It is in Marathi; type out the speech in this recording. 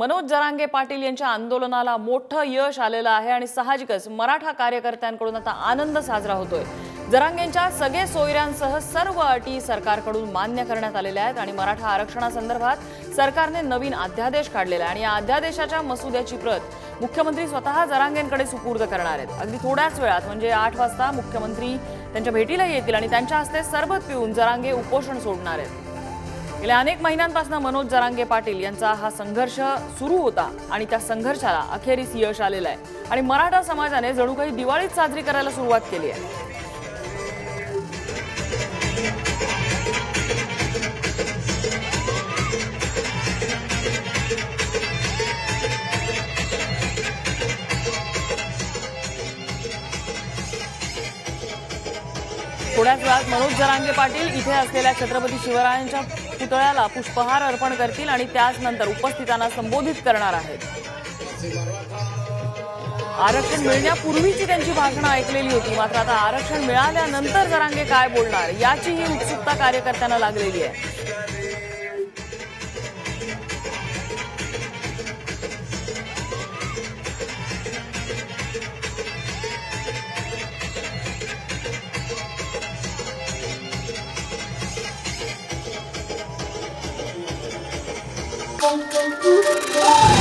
मनोज जरांगे पाटील यांच्या आंदोलनाला मोठं यश आलेलं आहे आणि साहजिकच मराठा कार्यकर्त्यांकडून आता आनंद साजरा होतोय. जरांगेंच्या सगळे सोयऱ्यांसह सर्व अटी सरकारकडून मान्य करण्यात आलेल्या आहेत आणि मराठा आरक्षणासंदर्भात सरकारने नवीन अध्यादेश काढलेला आहे आणि या अध्यादेशाच्या मसुद्याची प्रत मुख्यमंत्री स्वतः जरांगेंकडे सुपूर्द करणार आहेत. अगदी थोड्याच वेळात म्हणजे आठ वाजता मुख्यमंत्री त्यांच्या भेटीला येतील आणि त्यांच्या हस्ते सरबत पिऊन जरांगे उपोषण सोडणार आहेत. गेल्या अनेक महिन्यांपासून मनोज जरांगे पाटील यांचा हा संघर्ष सुरू होता आणि त्या संघर्षाला अखेरीस यश आलेलं आहे. आणि मराठा समाजाने जणू काही दिवाळीत साजरी करायला सुरुवात केली आहे. थोड्याच वेळात मनोज जरांगे पाटील इथे असलेल्या छत्रपती शिवरायांच्या पुतळ्याला पुष्पहार अर्पण करतील आणि त्याच नंतर उपस्थितांना संबोधित करणार आहेत. आरक्षण मिळण्यापूर्वीची त्यांची भाषणं ऐकलेली होती. मात्र आता आरक्षण मिळाल्यानंतर जरांगे काय बोलणार? याची ही उत्सुकता कार्यकर्त्यांना लागलेली आहे. pom, pom.